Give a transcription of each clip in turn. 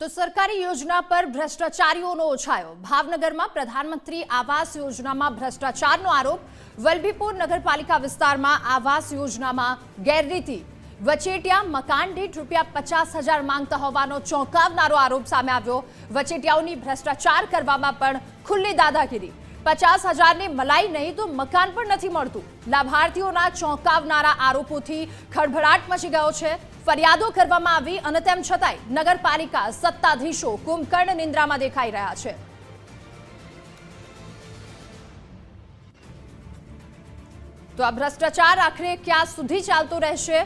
તો સરકારી યોજના પર ભ્રષ્ટાચારીઓનો ઓછાયો. ભાવનગરમાં પ્રધાનમંત્રી આવાસ યોજનામાં ભ્રષ્ટાચારનો આરોપ. વલભીપુર નગરપાલિકા વિસ્તારમાં આવાસ યોજનામાં ગેરરીતિ. વચેટિયા મકાન દીઠ રૂપિયા પચાસ હજાર માંગતા હોવાનો ચોંકાવનારો આરોપ સામે આવ્યો. વચેટિયાઓની ભ્રષ્ટાચાર કરવામાં પણ ખુલ્લી દાદાગીરી. પચાસ હજારની મલાઈ નહીં તો મકાન પણ નથી મળતું. લાભાર્થીઓના ચોંકાવનારા આરોપોથી ખળભળાટ મચી ગયો છે. ફરિયાદો કરવામાં આવી અને તેમ છતાંય નગરપાલિકા સત્તાધીશો કુંભકર્ણ નિંદ્રામાં દેખાઈ રહ્યા છે. તો આ ભ્રષ્ટાચાર આખરે ક્યાં સુધી ચાલતો રહેશે?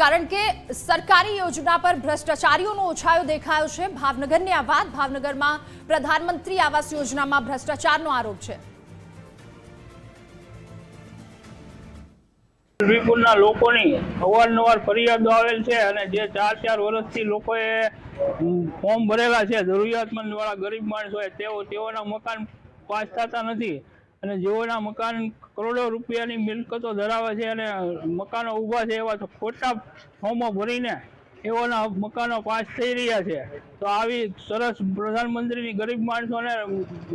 કારણ કે સરકારી યોજના પર ભ્રષ્ટાચારીઓનો ઓછાયો દેખાયો છે. ભાવનગરની આ વાત, ભાવનગરમાં પ્રધાનમંત્રી આવાસ યોજનામાં ભ્રષ્ટાચારનો આરોપ છે. વિપુલના લોકોની અવારનવાર ફરિયાદો આવેલ છે અને જે ચાર ચાર વર્ષથી લોકોએ ફોર્મ ભરેલા છે જરૂરિયાતમંદ વાળા ગરીબ માણસો હોય તેઓ, તેઓના મકાન પાસ નથી. અને જેઓના મકાન કરોડો રૂપિયાની મિલકતો ધરાવે છે અને મકાનો ઊભા છે એવા તો ખોટા ફોર્મો ભરીને એઓના મકાનો પાસ થઈ રહ્યા છે. તો આવી સરસ પ્રધાનમંત્રીની ગરીબ માણસોને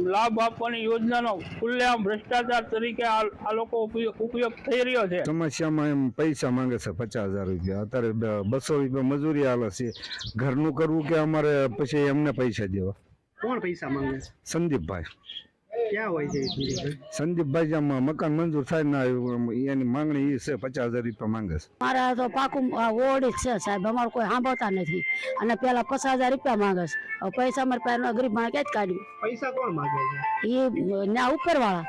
લાભ આપવાની યોજનાનો ખુલ્લેઆમ ભ્રષ્ટાચાર તરીકે આ લોકો ઉપયોગ ઉપયોગ થઈ રહ્યો છે. સમસ્યામાં એમ પૈસા માંગે છે પચાસ હજાર રૂપિયા. અત્યારે બસો રૂપિયા મજૂરી હાલે છે. ઘરનું કરવું કે અમારે પછી એમને પૈસા દેવા? કોણ પૈસા માંગે છે? સંદીપભાઈ. ક્યાં હોય છે સંદીપભાઈ? જેમ મકાન મંજૂર થાય ના એની માંગણી એ છે પચાસ હજાર રૂપિયા માંગે છે. મારા તો પાકું આ ઓરડી છે સાહેબ અમારે કોઈ સાંભળતા નથી. અને પેલા પચાસ હજાર રૂપિયા માંગે છે. પૈસા અમારે પહેલા ગરીબ માણસ ક્યાં જ કાઢ્યું? પૈસા કોણ માંગે છે? એ ના ઉપરવાળા.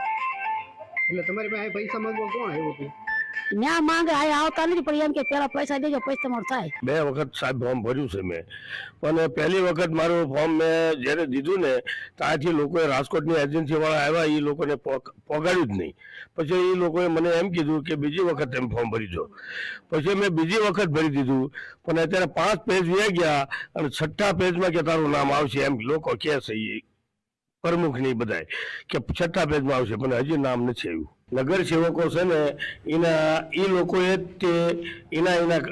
એટલે તમારી પાસે પૈસા માંગવા કોણ આવ્યું હતું? ન્યા માંગે આ આવતા નથી પણ એમ કે પેલા પૈસા દેજો, પૈસા તમારું થાય. બે વખત સાહેબ ફોર્મ ભર્યું છે મેં. પણ પહેલી વખત મારું ફોર્મ મેં જ્યારે દીધું ને ત્યાંથી લોકોએ રાજકોટની એજન્સીવાળા આવ્યા એ લોકોને પોગ- પોગાડ્યું જ નહીં. પછી એ લોકોએ મને એમ કીધું કે બીજી વખત એમ ફોર્મ ભરી દો. પછી મેં બીજી વખત ભરી દીધું, પણ અત્યારે પાંચ પેજ વ્યા ગયા અને છઠ્ઠા પેજમાં કે તારું નામ આવશે એમ લોકો કહે છે પ્રમુખની બધાય, કે છઠ્ઠા પેજમાં આવશે, પણ હજી નામ નથી આવ્યું. નગર સેવકો છે ને, એના, એ લોકોએ તે એના એના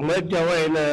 મળ્યા હોય એને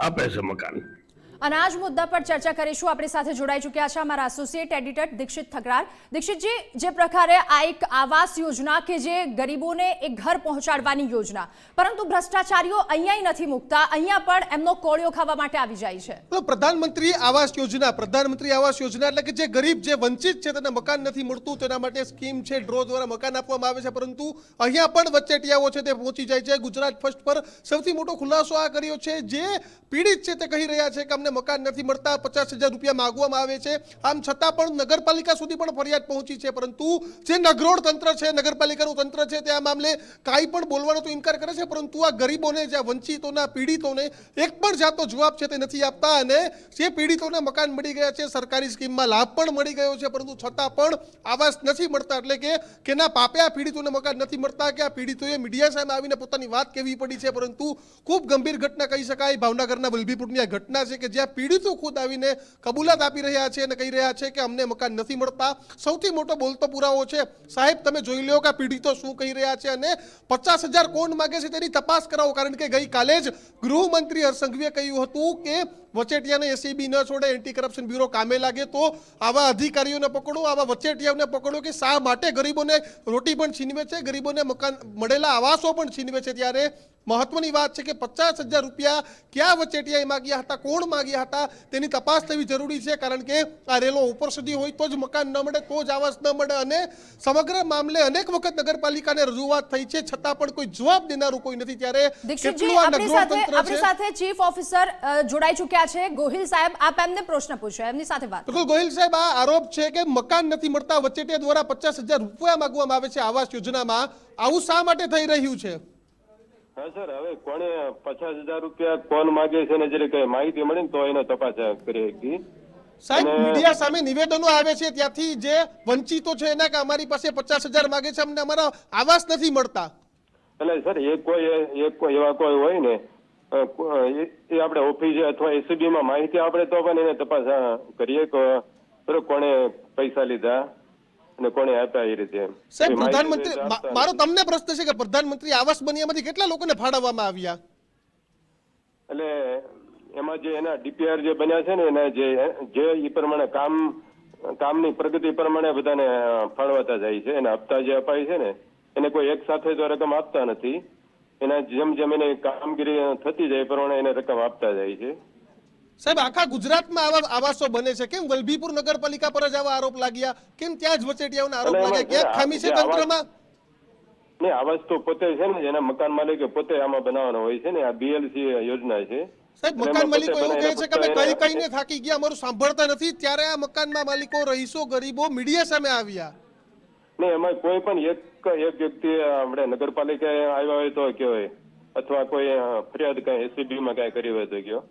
આપે છે મકાન. અને આ જ મુદ્દા પર ચર્ચા કરીશું. આપણી સાથે જોડાઈ ચૂક્યા છે અમારા એસોસિએટ એડિટર દીક્ષિત થકરાર દીક્ષિતજી, જે પ્રકારે આ એક આવાસ યોજના કે જે ગરીબોને એક ઘર પહોંચાડવાની યોજના, પરંતુ ભ્રષ્ટાચારીઓ અહીંયા નથી મૂકતા. અહીંયા પણ એમનો કોળિયો ખાવા માટે આવી જાય છે. પ્રધાનમંત્રી આવાસ યોજના, પ્રધાનમંત્રી આવાસ યોજના એટલે કે જે ગરીબ, જે વંચિત છે, તેને મકાન નથી મળતું, તેના માટે સ્કીમ છે ડ્રો દ્વારા મકાન આપવામાં આવે છે, પરંતુ અહીંયા પણ વચ્ચેટિયાઓ છે, તે પહોંચી જાય છે. ગુજરાત ફર્સ્ટ પર સૌથી મોટો ખુલાસો આ કર્યો છે. જે પીડિત છે, તે કહી રહ્યા છે કે અમને મકાન નથી મળતા. પચાસ હજાર રૂપિયા માગવામાં આવે છે. આમ છતાં પણ નગરપાલિકા સુધી પણ ફરિયાદ પહોંચી છે. પરંતુ જે નગરોળ તંત્ર છે, નગરપાલિકાનું તંત્ર છે, તે આ મામલે કાંઈ પણ બોલવાનો તો ઇનકાર કરે છે. પરંતુ આ ગરીબોને, જે વંચિતોના પીડિતોને એક પણ જાતનો જવાબ છે તે નથી આપતા. અને જે પીડિતોને મકાન મળી ગયા છે, સરકારી સ્કીમમાં લાભ પણ મળી ગયો છે. પરંતુ છતાં પણ આવાસ નથી મળતા. એટલે કે કેના પાપે આ પીડિતોને મકાન નથી મળતા, કે આ પીડિતોએ મીડિયા સામે આવીને પોતાની વાત કહેવી પડી છે. પરંતુ ખૂબ ગંભીર ઘટના કહી શકાય. ભાવનગરના વલભીપુરની આ ઘટના છે કે જ્યાં પીડિતો ખુદ આવીને કબૂલાત આપી રહ્યા છે અને કહી રહ્યા છે કે અમને મકાન નથી મળતા. સૌથી મોટો બોલતો પુરાવો છે. સાહેબ, તમે જોઈ લો કે પીડિતો શું કહી રહ્યા છે અને પચાસ હજાર કોણ માગે છે તેની તપાસ કરાવો. કારણ કે ગઈકાલે જ ગૃહમંત્રી હરસંઘવીએ કહ્યું હતું કે વચેટિયાને એસીબી ન છોડે એન્ટી કરપ્શન બ્યુરો કામે લાગે તો આવા અધિકારીઓને પકડો, આવા વચેટિયાઓને પકડો કે શા માટે ગરીબોને રોટી પણ છીનવે છે, ગરીબોને મકાન મળેલા આવાસો પણ છીનવે છે ત્યારે મહત્વની વાત છે કે પચાસ હજાર રૂપિયા ક્યાં વચેટિયાએ માગ્યા હતા કોણ માગ્યા હતા તેની તપાસ થવી જરૂરી છે કારણ કે આ રેલો ઉપર સુધી હોય તો જ મકાન ન મળે તો જ આવાસ ન મળે અને સમગ્ર મામલે અનેક વખત નગરપાલિકાને રજૂઆત થઈ છે છતાં પણ કોઈ જવાબ દેનારું કોઈ નથી. ત્યારે આપણી સાથે ચીફ ઓફિસર જોડાઈ ચૂક્યા છે. ગોહિલ સાહેબ આપ એમને પ્રશ્ન પૂછો એમની સાથે વાત બિલકુલ ગોહિલ સાહેબ આ આરોપ છે કે મકાન નથી મળતા વચેટિયા દ્વારા પચાસ હજાર રૂપિયા માંગવામાં આવે છે આવાસ યોજનામાં. આવું શા માટે થઈ રહ્યું છે? હા સર હવે કોણે પચાસ હજાર રૂપિયા કોણ માગે છે ને જે કઈ માહિતી મળી ને તો એને તપાસ કરી હતી સાહેબ મીડિયા સામે નિવેદનો આવે છે ત્યાંથી જે વંચિતો છે એના કે અમારી પાસે પચાસ હજાર માગે છે અમને અમારા આવાસ નથી મળતા. એટલે સર એક કોઈ એક કોઈ એવા કોઈ હોય ને એ આપણે ઓફિસે અથવા એસીબી માં માહિતી આપણે તો પણ એને તપાસ કરીએ કે કોણે પૈસા લીધા? અને કોણે આપ્યા એ રીતે? સાહેબ પ્રધાનમંત્રી મારો તમને પ્રશ્ન છે કે પ્રધાનમંત્રી આવાસ બન્યામાંથી કેટલા લોકોને ફાળવવામાં આવ્યા? એટલે એમાં જે એના ડીપીઆર જે બન્યા છે ને એના જે જે એ પ્રમાણે કામ કામની પ્રગતિ પ્રમાણે બધાને ફાળવાતા જાય છે. એના હપ્તા જે અપાય છે ને એને કોઈ એક સાથે તો રકમ આપતા નથી. એના જેમ જેમ એને કામગીરી થતી જાય એ પ્રમાણે એને રકમ આપતા જાય છે. સાહેબ આખા ગુજરાતમાં આવા આવાસો બને છે. કેમ? વલભીપુર નગરપાલિકા પર જ આવા આરોપ લાગ્યા. કેમ ત્યાં જ વચેટિયાઓના આરોપ લાગ્યા? ક્યાંક ખામી છે આવાસ- તંત્રમાં? ને આવાજ તો પોતે છે ને જેના મકાન માલિકે પોતે આમાં બનાવવાનો હોય છે ને આ બીએલસી યોજના છે. સાહેબ મકાન માલિકો એવું કહે છે કે અમે કઈ કઈને થાકી ગયા અમારું સાંભળતા નથી. ત્યારે આ મકાનમાં માલિકો રહીશો ગરીબો મીડિયા સામે આવ્યા. ને એમાં કોઈ પણ એક એક વ્યક્તિ આપણે નગરપાલિકાએ આવ્યા હોય તો કહેવાય. અથવા કોઈ ફરિયાદ કઈ એસીબી માં કઈ કરી હોય તો કયો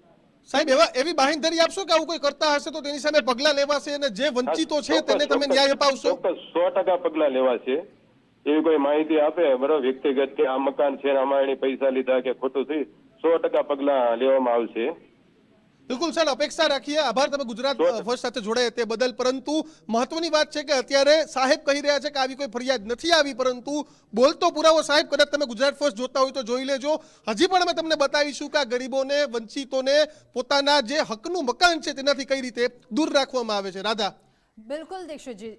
સાહેબ એવા એવી બાહેંધરી આપશો કે આવું કોઈ કરતા હશે તો તેની સામે પગલા લેવાશે અને જે વંચિતો છે તેને તમે ન્યાય અપાવશો? સો ટકા પગલા લેવા છે એવી કોઈ માહિતી આપે? બરોબર વ્યક્તિગત કે આ મકાન છે આમાં એની પૈસા લીધા કે ખોટું થયું સો ટકા પગલા લેવામાં આવશે. બિલકુલ સર અપેક્ષા રાખીએ. આભાર તમે ગુજરાત ફર્સ્ટ સાથે જોડાય તે બદલ. પરંતુ મહત્વની વાત છે કે અત્યારે સાહેબ કહી રહ્યા છે કે આવી કોઈ ફરિયાદ નથી આવી પરંતુ બોલતો પુરાવો સાહેબ કદાચ તમે ગુજરાત ફર્સ્ટ જોતા હોય તો જોઈ લેજો. હજી પણ અમે તમને બતાવીશું કે આ ગરીબોને વંચિતોને પોતાના જે હકનું મકાન છે તેનાથી કઈ રીતે દૂર રાખવામાં આવે છે. રાધા. બિલકુલ દીક્ષિતજી.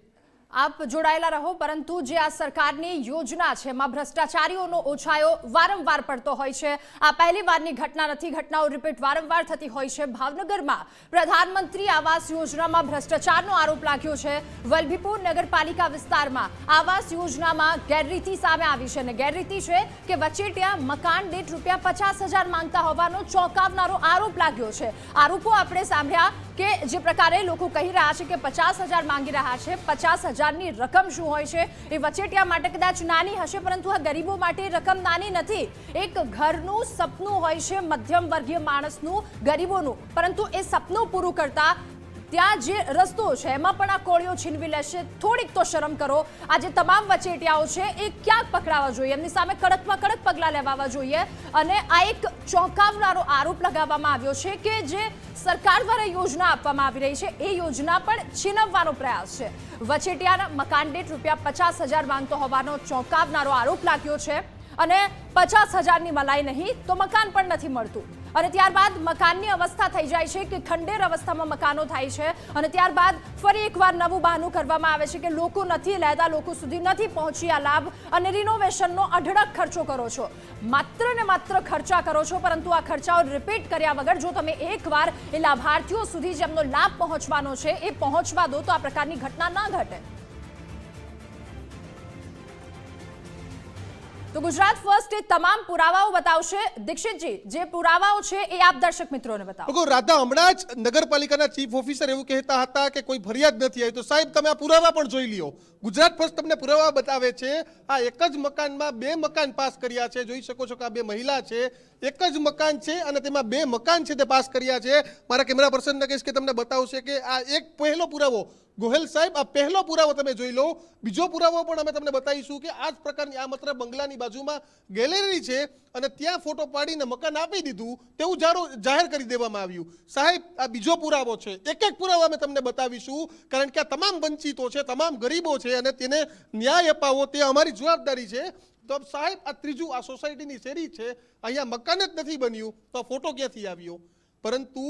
આપ જોડાયેલા રહો, પરંતુ જે આ સરકારની યોજના છે, એમાં ભ્રષ્ટાચારીઓનો ઓછાયો વારંવાર પડતો હોય છે. આ પહેલી વારની ઘટના નથી, ઘટનાઓ રિપીટ વારંવાર થતી હોય છે. ભાવનગરમાં પ્રધાનમંત્રી આવાસ યોજનામાં ભ્રષ્ટાચારનો આરોપ લાગ્યો છે. વલભીપુર નગરપાલિકા વિસ્તારમાં આવાસ યોજનામાં ગેરરીતિ સામે આવી છે અને ગેરરીતિ છે કે વચેટિયા મકાન દીઠ રૂપિયા પચાસ હજાર માંગતા હોવાનો ચોંકાવનારો આરોપ લાગ્યો છે. આરોપો આપણે સાંભળ્યા કે જે પ્રકારે લોકો કહી રહ્યા છે કે પચાસ હજાર માંગી રહ્યા છે, પચાસ હજારની રકમ શું હોય છે એ વચેટિયા માટે કદાચ નાની હશે, પરંતુ આ ગરીબો માટે રકમ નાની નથી. એક ઘરનું સપનું હોય છે મધ્યમ વર્ગીય માણસનું, ગરીબોનું. પરંતુ એ સપનું પૂરું કરતા ત્યાં જે રસ્તો છે, એમાં પણ આ કોળીઓ છીનવી લેશે. થોડીક તો શરમ કરો. આ જે તમામ વચેટિયાઓ છે એ ક્યાંક પકડાવા જોઈએ? એમની સામે કડકમાં કડક પગલાં લેવાવા જોઈએ. અને આ એક ચોંકાવનારો આરોપ લગાવવામાં આવ્યો છે કે જે સરકાર દ્વારા યોજના આપવામાં આવી રહી છે. એ યોજના પણ છીનવવાનો પ્રયાસ છે. વચેટિયાના મકાન દીઠ રૂપિયા પચાસ હજાર માંગતો હોવાનો ચોંકાવનારો આરોપ લાગ્યો છે. અને પચાસ હજારની મલાઈ નહીં તો મકાન પણ નથી મળતું. અને ત્યારબાદ મકાનની અવસ્થા થઈ જાય છે કે ખંડેર અવસ્થામાં મકાનો થાય છે. અને ત્યારબાદ ફરી એકવાર નવું બહાનું કરવામાં આવે છે કે લોકો નથી લેતા, લોકો સુધી નથી પહોંચી આ લાભ અને રિનોવેશનનો અઢળક ખર્ચો કરો છો. માત્ર ને માત્ર ખર્ચા કરો છો, પરંતુ આ ખર્ચાઓ રિપીટ કર્યા વગર જો તમે એકવાર એ લાભાર્થીઓ સુધી જેમનો લાભ પહોંચવાનો છે, એ પહોંચવા દો તો આ પ્રકારની ઘટના ના ઘટે. તો ગુજરાત ફર્સ્ટ એ તમામ પુરાવાઓ બતાવશે. દીક્ષિતજી, જે પુરાવાઓ છે એ આપ દર્શક મિત્રોને બતાવો. રાધા, હમણાં જ નગરપાલિકાના ચીફ ઓફિસર એવું કહેતા હતા કે કોઈ ફરિયાદ નથી આવી. તો સાહેબ, તમે આ પુરાવા પણ જોઈ લ્યો. ગુજરાત ફર્સ્ટ તમને પુરાવા બતાવે છે. આ એક જ મકાનમાં બે મકાન પાસ કર્યા છે. જોઈ શકો છો કે આ બે મહિલા છે. એક જ મકાન છે અને તેમાં બે મકાન છે તે પાસ કર્યા છે. મારા કેમેરા પર્સનને કહીશ કે તમને બતાવશે કે આ એક પહેલો પુરાવો, ગોહેલ સાહેબ, આ પહેલો પુરાવો તમે જોઈ લો. બીજો પુરાવો પણ અમે તમને બતાવીશું કે આ જ પ્રકારની, આ માત્ર બંગલાની બાજુમાં ગેલેરી છે અને ત્યાં ફોટો પાડીને મકાન આપી દીધું. તેવું જાહેર કરી દેવામાં આવ્યું. સાહેબ, આ બીજો પુરાવો છે. એક એક પુરાવો અમે તમને બતાવીશું, કારણ કે આ તમામ વંચિતો છે, તમામ ગરીબો છે અને તેને ન્યાય અપાવો, તે અમારી જવાબદારી છે. તો સાહેબ, આ ત્રીજું આ સોસાયટીની શેરી છે, અહીંયા મકાન જ નથી બન્યું, તો ફોટો ક્યાંથી આવ્યો? પરંતુ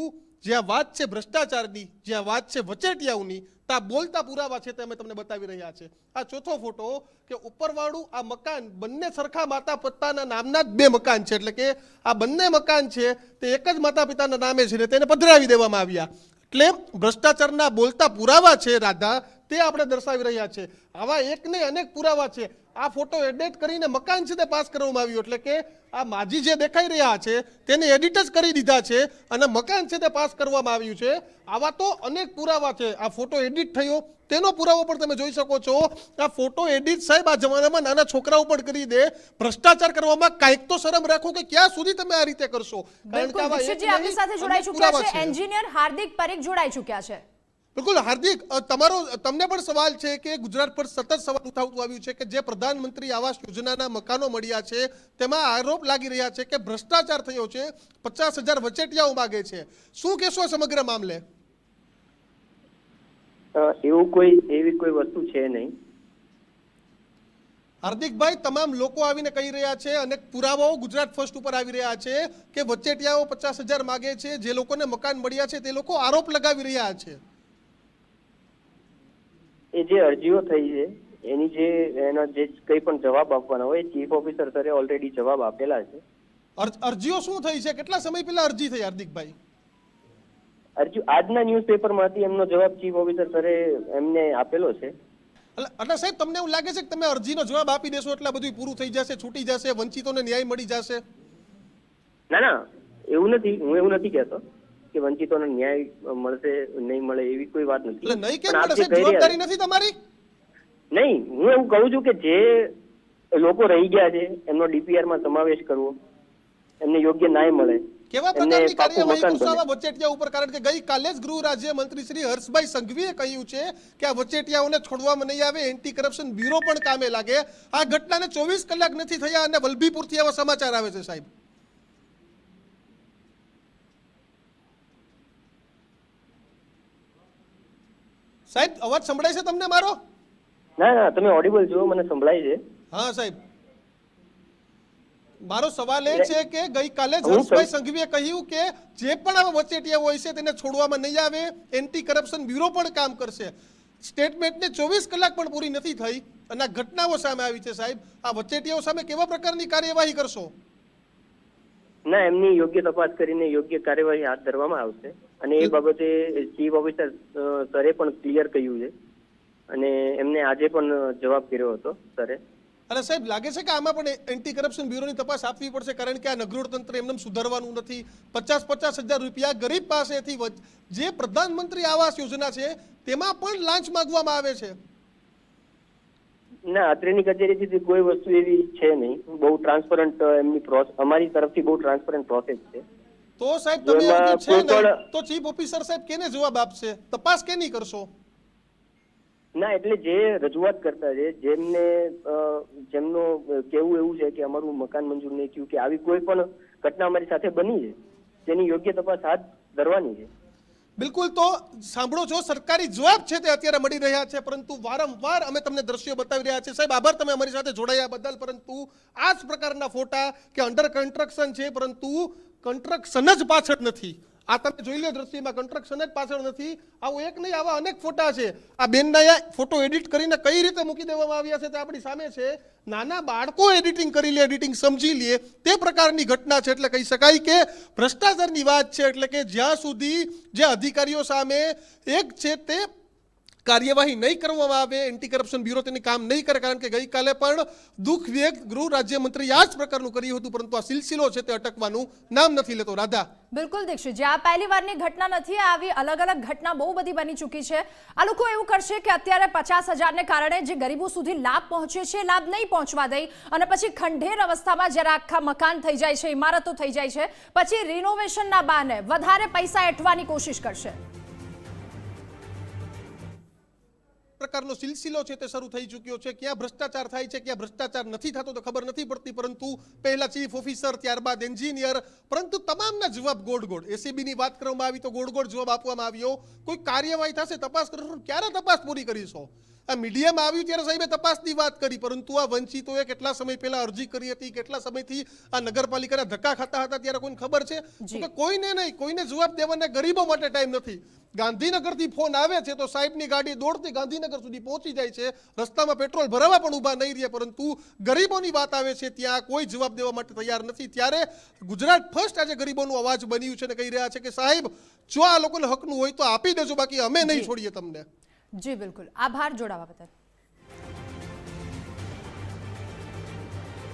જ્યાં વાત છે ભ્રષ્ટાચારની જ્યાં વાત છે વચેટિયાઓની ત્યાં બોલતા પુરાવા છે તે અમે તમને બતાવી રહ્યા છે. આ ચોથો ફોટો કે ઉપરવાળું આ મકાન બંને સરખા માતા પિતાના નામના જ બે મકાન છે, એટલે કે આ બંને મકાન છે તે એક જ માતા પિતાના નામે છે ને તેને પધરાવી દેવામાં આવ્યા. એટલે ભ્રષ્ટાચારના બોલતા પુરાવા છે રાધા, તે આપણે દર્શાવી રહ્યા છે. આવા એક ને અનેક પુરાવા છે. આ ફોટો એડિટ કરીને મકાન છે તે પાસ કરવામાં આવ્યું. એટલે કે આ માજી જે દેખાઈ રહ્યા છે તેને એડિટ જ કરી દીધા છે અને મકાન છે તે પાસ કરવામાં આવ્યું છે. આવા તો અનેક પુરાવા છે. આ ફોટો એડિટ થયો. તેનો પુરાવો પણ તમે જોઈ શકો છો. આ ફોટો એડિટ સાહેબ આ જમાનામાં નાના છોકરાઓ પણ કરી દે. ભ્રષ્ટાચાર કરવામાં કાંઈક તો શરમ રાખો કે ક્યાં સુધી તમે આ રીતે કરશો? કારણ કે આપણી સાથે જોડાઈ ચૂક્યા છે. એન્જિનિયર હાર્દિક પરીખ જોડાઈ ચૂક્યા છે. બિલકુલ હાર્દિક તમારો તમને પણ સવાલ છે કે ગુજરાત પર સતત સવાલ ઉઠાવતું આવ્યું છે કે જે પ્રધાનમંત્રી આવાસ યોજનાના મકાનો મળ્યા છે તેમાં આરોપ લાગી રહ્યા છે કે ભ્રષ્ટાચાર થયો છે પચાસ હજાર વચેટિયાઓ માગે છે. શું કહેશો સમગ્ર મામલે? એવું કોઈ એવી કોઈ વસ્તુ છે નહીં. હાર્દિકભાઈ તમામ લોકો આવીને કહી રહ્યા છે અને પુરાવાઓ ગુજરાત ફર્સ્ટ ઉપર આવી રહ્યા છે કે વચેટિયાઓ પચાસ હજાર માગે છે જે લોકોને મકાન મળ્યા છે તે લોકો આરોપ લગાવી રહ્યા છે. એ જે અરજીઓ થઈ છે એની જે એનો જે કંઈ પણ જવાબ આપવાના હોય ચીફ ઓફિસર સરે ઓલરેડી જવાબ આપેલા છે. અરજીઓ શું થઈ છે? કેટલા સમય પહેલા અરજી થઈ હાર્દિકભાઈ? અરજી આજના ન્યૂઝપેપરમાંથી એમનો જવાબ ચીફ ઓફિસર સરે એમને આપેલો છે. એટલે સાહેબ તમને એવું લાગે છે કે તમે અરજીનો જવાબ આપી દેશો એટલે બધું પૂરું થઈ જશે છૂટી જશે વંચિતોને ન્યાય મળી જશે? ના ના એવું નથી હું એવું નથી કહેતો. કે વંચિતોને ન્યાય મળશે નહીં મળે એવી કોઈ વાત નથી. નહીં મળે જવાબદારી નથી તમારી? હું એવું કહું છું કે જે લોકો રહી ગયા છે એમનો ડીપીઆરમાં સમાવેશ કરવો. એમને યોગ્ય ન્યાય મળે. કેવા પ્રકારની કાર્યવાહી વચેટિયા ઉપર? કારણ કે ગઈકાલે જ ગૃહ રાજ્ય મંત્રી શ્રી હર્ષભાઈ સંઘવીએ કહ્યું છે કે આ વચેટિયાઓને છોડવામાં નહીં આવે એન્ટી કરપ્શન બ્યુરો પણ કામે લાગે. આ ઘટનાને ચોવીસ કલાક નથી થયા અને વલભીપુરથી આવા સમાચાર આવે છે સાહેબ. સાહેબ અવાજ સંભળાય છે તમને મારો? ના ના તમે ઓડિબલ છો મને સંભળાય છે. હા સાહેબ. મારો સવાલ એ છે કે ગઈકાલે જ હું હર્ષભાઈ સંઘવીએ કહ્યું કે જે પણ આ વચેટિયા હોય છે તેને છોડવામાં નહીં આવે એન્ટી કરપ્શન બ્યુરો પણ કામ કરશે. સ્ટેટમેન્ટને ચોવીસ કલાક પણ પૂરી નથી થઈ અને આ ઘટનાઓ સામે આવી છે સાહેબ. આ વચેટિયાઓ સામે કેવા પ્રકારની કાર્યવાહી કરશો? ના એમની યોગ્ય તપાસ કરીને યોગ્ય કાર્યવાહી હાથ ધરવામાં આવશે. અને એ બાબતે ચીફ ઓફિસર સરે પણ ક્લિયર કહ્યું છે. અને એમને આજે પણ જવાબ કર્યો હતો સરે. અને સાહેબ લાગે છે કે આમાં પણ એન્ટી કરપ્શન બ્યુરોની તપાસ આપવી પડશે કારણ કે આ નગરોડ તંત્ર એમને સુધારવાનું નથી. પચાસ પચાસ હજાર રૂપિયા ગરીબ પાસેથી જે પ્રધાનમંત્રી આવાસ યોજના છે તેમાં પણ લાંચ માંગવામાં આવે છે. ના અત્રેની કચેરીથી કોઈ વસ્તુ એવી છે નહીં. બહુ ટ્રાન્સપરન્ટ એમની પ્રોસેસ અમારી તરફથી બહુ ટ્રાન્સપરન્ટ પ્રોસેસ છે. તો સાહેબ તમે એવું છે ને તો ચીફ ઓફિસર સાહેબ કેને જવાબ આપશે? તપાસ કેની કરશો? ના એટલે જે રજૂઆત કરતા છે જેમને જેમનો કેવું એવું છે કે અમારું મકાન મંજૂર નહીં થયું કે આવી કોઈ પણ ઘટના અમારી સાથે બની છે તેની યોગ્ય તપાસ હાથ ધરવાની છે. બિલકુલ તો સાંભળો છો સરકારી જવાબ છે તે અત્યારે મળી રહ્યા છે પરંતુ વારંવાર અમે તમને દ્રશ્યો બતાવી રહ્યા છે સાહેબ આભાર તમે અમારી સાથે જોડાયા બદલ પરંતુ આ જ પ્રકારના ફોટા કે અંડર કન્સ્ટ્રક્શન છે પરંતુ કન્સ્ટ્રક્શન જ પાછળ નથી. આ તમે જોઈ લો દ્રશ્યમાં કન્સ્ટ્રક્શન જ પાછળ નથી. આવું એક નહીં, આવા અનેક ફોટા છે. આ બેનના ફોટો એડિટ કરીને કઈ રીતે મૂકી દેવામાં આવ્યા છે તે આપણી સામે છે. નાના બાળકો એડિટિંગ કરી લે એડિટિંગ સમજી લે. તે પ્રકારની ઘટના છે એટલે કહી શકાય કે ભ્રષ્ટાચારની વાત છે એટલે કે જ્યાં સુધી જે અધિકારીઓ સામે એક છે તે કાર્યવાહી નહીં કરવામાં આવે એન્ટી કરપ્શન બ્યુરો તેની કામ નહીં કરે કારણ કે ગઈકાલે પણ દુઃખ વ્યક્ત ગૃહ રાજ્યમંત્રી આ જ પ્રકારનું કર્યું હતું, પરંતુ આ સિલસિલો છે તે અટકવાનું નામ નથી લેતો. રાધા. બિલકુલ દીક્ષિત આ પહેલી વારની ઘટના નથી આવી, અલગ અલગ ઘટના બહુ બધી બની ચૂકી છે. આ લોકો એવું કરશે કે અત્યારે પચાસ હજારને કારણે જે ગરીબો સુધી લાભ પહોંચે છે લાભ નહીં પહોંચવા દઈ અને પછી ખંડેર અવસ્થામાં જ્યારે આખા મકાન થઈ જાય છે, ઇમારતો થઈ જાય છે, પછી રિનોવેશનના બહાને વધારે પૈસા એઠવાની કોશિશ કરશે. પ્રકારનો સિલસિલો છે તે શરૂ થઈ ચૂક્યો છે. ક્યાં ભ્રષ્ટાચાર થાય છે, ક્યાં ભ્રષ્ટાચાર નથી થતો તો ખબર નથી પડતી, પરંતુ પહેલા ચીફ ઓફિસર, ત્યારબાદ એન્જિનિયર, પરંતુ તમામના જવાબ ગોળ ગોળ એસીબી ની વાત કરવામાં આવી તો ગોળ ગોળ જવાબ આપવામાં આવ્યો. કોઈ કાર્યવાહી થશે, તપાસ કરશો ક્યારે તપાસ પૂરી કરીશો? આ મીડિયામાં આવ્યું ત્યારે સાહેબે તપાસની વાત કરી પરંતુ આ વંચિતોએ કેટલા સમય પહેલા અરજી કરી હતી કેટલા સમયથી આ નગરપાલિકાના ધક્કા ખાતા હતા ત્યારે કોઈને ખબર છે? કે કોઈને નહીં કોઈને જવાબ દેવાને ગરીબો માટે ટાઈમ નથી. ગાંધીનગરથી ફોન આવે છે તો સાહેબની ગાડી દોડતી ગાંધીનગર સુધી પહોંચી જાય છે. રસ્તામાં પેટ્રોલ ભરાવા પણ ઊભા નહીં રહે પરંતુ ગરીબોની વાત આવે છે ત્યાં કોઈ જવાબ દેવા માટે તૈયાર નથી. ત્યારે ગુજરાત ફર્સ્ટ આજે ગરીબોનો અવાજ બન્યું છે અને કહી રહ્યા છે કે સાહેબ જો આ લોકોને હકનું હોય તો આપી દેજો બાકી અમે નહીં છોડીએ તમને. જી બિલકુલ. આભાર જોડાવા બદલ.